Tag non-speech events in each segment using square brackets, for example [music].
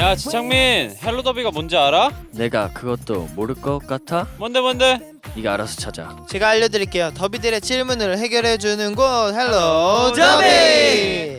야 지창민 헬로 더비가 뭔지 알아? 내가 그것도 모를 것 같아? 뭔데 뭔데? 네가 알아서 찾아. 제가 알려드릴게요. 더비들의 질문을 해결해주는 곳 헬로 더비!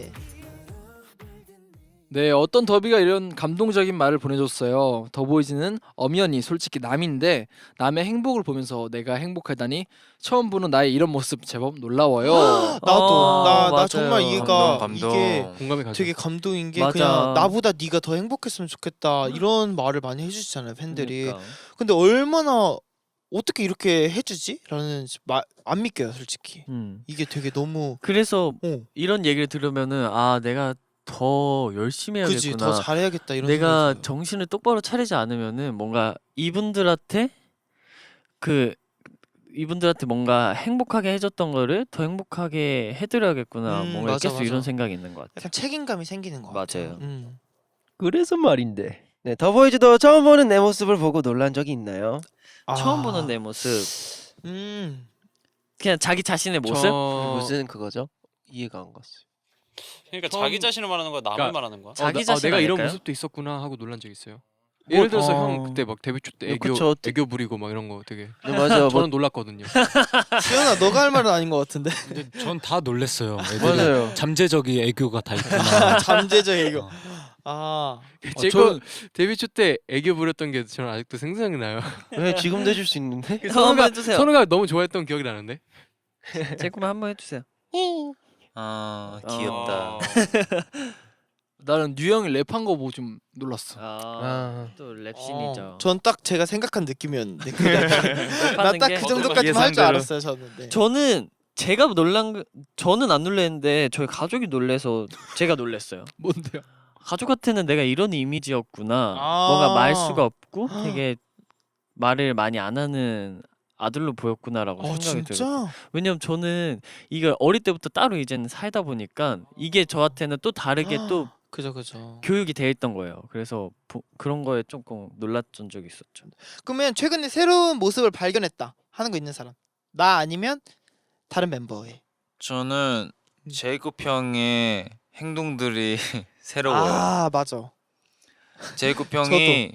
네, 어떤 더비가 이런 감동적인 말을 보내줬어요. 더보이즈는 엄연히 솔직히 남인데 남의 행복을 보면서 내가 행복하다니 처음 보는 나의 이런 모습 제법 놀라워요. [gasps] 나도 어, 나나 맞아요. 정말 이해가 감동, 감동. 이게 공감이 가죠. 되게 감동인 게 맞아. 그냥 나보다 네가 더 행복했으면 좋겠다 이런 말을 많이 해주시잖아요 팬들이. 그러니까. 근데 얼마나 어떻게 이렇게 해주지? 라는 마, 안 믿겨요 솔직히. 음. 이게 되게 너무 그래서 어 이런 얘기를 들으면은 아 내가 더 열심히 그지 해야겠구나. 더 잘해야겠다 이런 내가 생각이 들어요. 정신을 똑바로 차리지 않으면은 뭔가 이분들한테 그 이분들한테 뭔가 행복하게 해줬던 거를 더 행복하게 해드려야겠구나 음, 뭔가 맞아, 계속 맞아. 이런 생각이 있는 것 같아. 약간 책임감이 생기는 거 같아요. 맞아요. 음. 그래서 말인데. 네, 더보이즈도 처음 보는 내 모습을 보고 놀란 적이 있나요? 처음 아. 보는 내 모습 음. 그냥 자기 자신의 모습 무슨 그거죠? 이해가 안 갔어요. 그러니까 처음- 자기 자신을 말하는 거야 남을 그러니까- 말하는 거야? 자기 어, 나, 자신 아, 내가 이런 아닐까요? 모습도 있었구나 하고 놀란 적 있어요. 뭐, 예를 들어서 어. 형 그때 막 데뷔 초때 어, 애교 그쵸. 애교 부리고 막 이런 거 되게 네, 맞아. [laughs] 뭐, 저는 놀랐거든요. [laughs] 수연아 너가 할 말은 아닌 것 같은데. 근데 전 다 놀랬어요. 애들이 맞아요. 잠재적인 애교가 다 있구나. [laughs] 잠재적 애교. 아. 제가 저는- 데뷔 초 때 애교 부렸던 게 저는 아직도 생생이 나요. 왜 지금도 해줄 수 있는데? 한번 선우가 해주세요. 선우가 너무 좋아했던 기억이 나는데. 제 꿈에 한번 해주세요. 아 어. 귀엽다. [laughs] 나는 뉴형이 랩한 거 보고 좀 놀랐어. 아, 아, 또 랩신이죠. 어, 전딱 제가 생각한 느낌이었는데. [laughs] 나 딱그게 정도까지만 할 줄 예상대로. 알았어요 저는. 네. 저는 제가 놀란 거- 저는 안 놀랐는데 저희 가족이 놀래서 제가 놀랐어요. [laughs] 뭔데요? 가족한테는 내가 이런 이미지였구나. 아. 뭔가 말 수가 없고 되게 말을 많이 안 하는 아들로 보였구나라고 어 생각이 들어요. 진짜? 왜냐면 저는 이걸 어릴 때부터 따로 이제는 살다 보니까 이게 저한테는 또 다르게 또 그죠 그죠. 교육이 돼 있던 거예요. 그래서 보- 그런 거에 조금 놀랐던 적이 있었죠. 그러면 최근에 새로운 모습을 발견했다 하는 거 있는 사람. 나 아니면 다른 멤버의. 저는 음. 제이콥 형의 행동들이 [laughs] 새로워요. 아 맞아. 제이콥 형이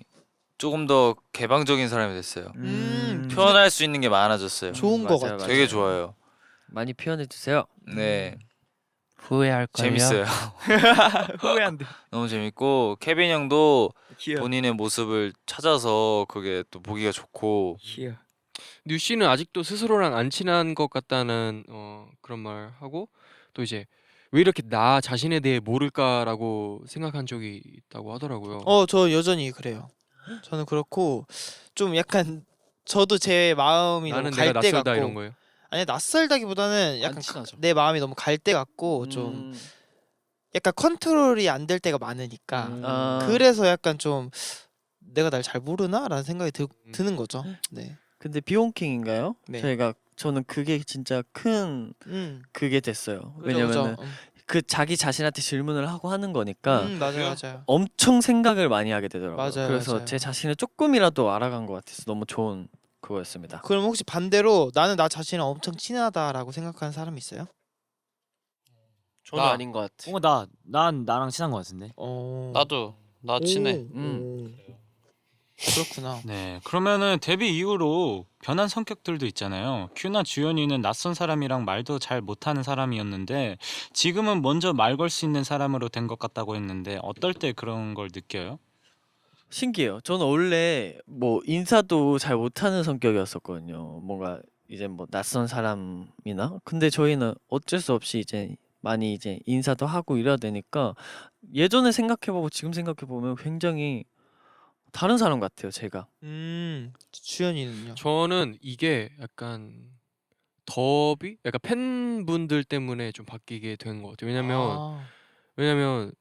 조금 더 개방적인 사람이 됐어요. 음, 표현할 수 있는 게 많아졌어요. 좋은 거 맞아요, 같아. 되게 좋아요. 많이 표현해 주세요. 네, 후회할 거예요. 재밌어요. [laughs] 후회한데. [laughs] 너무 재밌고 케빈 형도 본인의 모습을 찾아서 그게 또 보기가 좋고 뉴 씨는 아직도 스스로랑 안 친한 것 같다는 어, 그런 말 하고 또 이제 왜 이렇게 나 자신에 대해 모를까라고 생각한 적이 있다고 하더라고요. 어 저 여전히 그래요. 저는 그렇고 좀 약간 저도 제 마음이 나는 너무 내가 갈대 낯설다 같고 이런 거예요. 아니 낯설다기보다는 약간 친하죠. 내 마음이 너무 갈대 같고 좀 음. 약간 컨트롤이 안 될 때가 많으니까 음. 아. 그래서 약간 좀 내가 날 잘 모르나라는 생각이 드, 음. 드는 거죠. 네. 근데 비혼킹인가요? 네. 저희가 저는 그게 진짜 큰 음. 그게 됐어요. 그죠, 왜냐면은 그죠. 그 자기 자신한테 질문을 하고 하는 거니까 음, 맞아요, 맞아요. 엄청 생각을 많이 하게 되더라고요. 맞아요, 그래서 맞아요. 제 자신을 조금이라도 알아간 것 같아서 너무 좋은 그거였습니다. 그럼 혹시 반대로 나는 나 자신을 엄청 친하다라고 생각하는 사람 있어요? 저는 나. 아닌 것 같아. 어, 나, 난 나랑 친한 것 같은데. 어. 나도 나 친해. 오, 음. 오. 그렇구나. 네, 그러면은 데뷔 이후로 변한 성격들도 있잖아요. 큐나 주연이는 낯선 사람이랑 말도 잘 못하는 사람이었는데 지금은 먼저 말 걸 수 있는 사람으로 된 것 같다고 했는데 어떨 때 그런 걸 느껴요? 신기해요. 저는 원래 뭐 인사도 잘 못하는 성격이었었거든요. 뭔가 이제 뭐 낯선 사람이나 근데 저희는 어쩔 수 없이 이제 많이 이제 인사도 하고 이래야 되니까 예전에 생각해보고 지금 생각해보면 굉장히 다른 사람 같아요. 제가. 음, 주연이는요. 저는 이게 약간 더비, 약간 팬분들 때문에 좀 바뀌게 된 것 같아요. 왜냐면 아, 왜냐면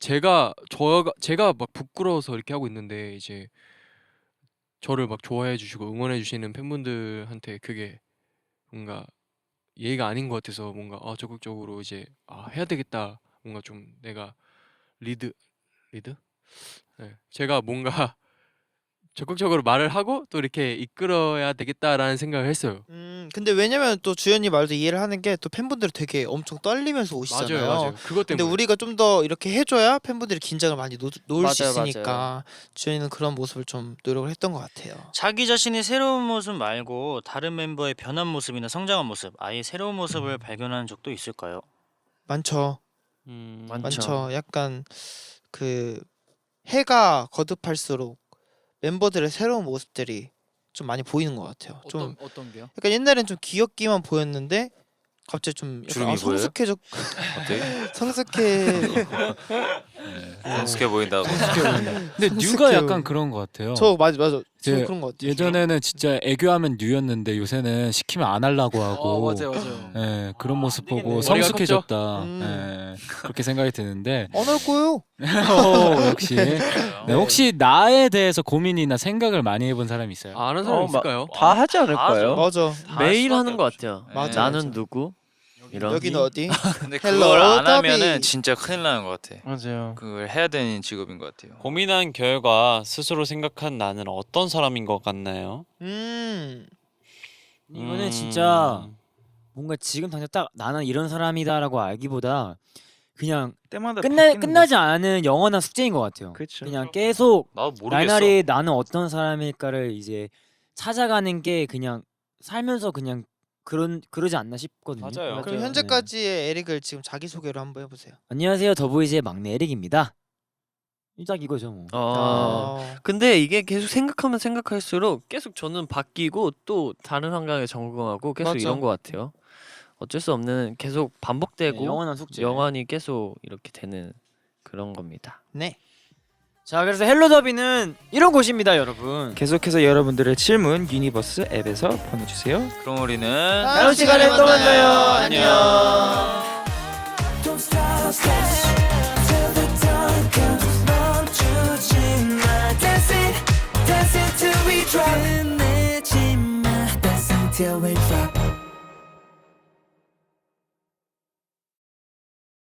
제가 저가 제가 막 부끄러워서 이렇게 하고 있는데 이제 저를 막 좋아해 주시고 응원해 주시는 팬분들한테 그게 뭔가 예의가 아닌 것 같아서 뭔가 아 적극적으로 이제 아 해야 되겠다 뭔가 좀 내가 리드 리드 네, 제가 뭔가 [laughs] 적극적으로 말을 하고 또 이렇게 이끌어야 되겠다라는 생각을 했어요. 음, 근데 왜냐면 또 주연이 말도 이해를 하는 게 또 팬분들이 되게 엄청 떨리면서 오시잖아요. 맞아요, 맞아요. 그것 근데 때문에. 우리가 좀 더 이렇게 해줘야 팬분들이 긴장을 많이 놓, 놓을 수 맞아요, 있으니까 주연이는 그런 모습을 좀 노력을 했던 것 같아요. 자기 자신의 새로운 모습 말고 다른 멤버의 변한 모습이나 성장한 모습, 아예 새로운 모습을 발견한 적도 있을까요? 많죠. 음, 많죠. 많죠. 약간 그 해가 거듭할수록 멤버들의 새로운 모습들이 좀 많이 보이는 것 같아요. 좀 어떤 어떤 게요? 약간 옛날엔 좀 귀엽기만 보였는데 갑자기 좀 약간 주름이 아, 보여요? 성숙해져 어때? [laughs] 성숙해 성숙해 보인다고. 근데 뉴가 성숙해요. 약간 그런 것 같아요. 저 맞아 맞아 저제 그런 것 같아요. 예전에는 진짜 애교하면 뉴였는데 요새는 시키면 안 하려고 하고 어 맞아요 맞아요. 예, 그런 모습 보고 머리가 성숙해졌다. 음. 예, 그렇게 생각이 드는데 [laughs] 안 할 거예요. [laughs] 어, 역시 네, 혹시 나에 대해서 고민이나 생각을 많이 해본 사람이 있어요? 아는 사람 어, 마- 있을까요? 다 하지 않을까요? 맞아. 매일 수밖에 하는 것 없죠. 같아요. 맞아, 나는 맞아. 누구? 이런. 여기는 어디? [laughs] 근데 헬로, 그걸 안 더비. 하면은 진짜 큰일 나는 것 같아. 맞아요. 그걸 해야 되는 직업인 것 같아요. 고민한 결과 스스로 생각한 나는 어떤 사람인 것 같나요? 음. 이거는 음, 진짜 뭔가 지금 당장 딱 나는 이런 사람이다라고 알기보다 그냥 때마다 끝나 바뀌는 끝나지 않은 영원한 숙제인 것 같아요. 그쵸. 그냥 계속 나도 모르겠어. 날날이 나는 어떤 사람일까를 이제 찾아가는 게 그냥 살면서 그냥 그런 그러지 않나 싶거든요. 맞아요. 그럼 네. 현재까지의 에릭을 지금 자기 소개로 한번 해보세요. 안녕하세요 더보이즈의 막내 에릭입니다. 딱 이거죠 뭐. 어. 어. 근데 이게 계속 생각하면 생각할수록 계속 저는 바뀌고 또 다른 환경에 적응하고 계속 맞아. 이런 것 같아요. 어쩔 수 없는 계속 반복되고 네, 영원한 숙제. 영원히 계속 이렇게 되는 그런 겁니다. 네. 자 그래서 헬로 더비는 이런 곳입니다 여러분. 계속해서 여러분들의 질문 유니버스 앱에서 보내주세요. 그럼 우리는 다음 시간에 또 만나요. 안녕.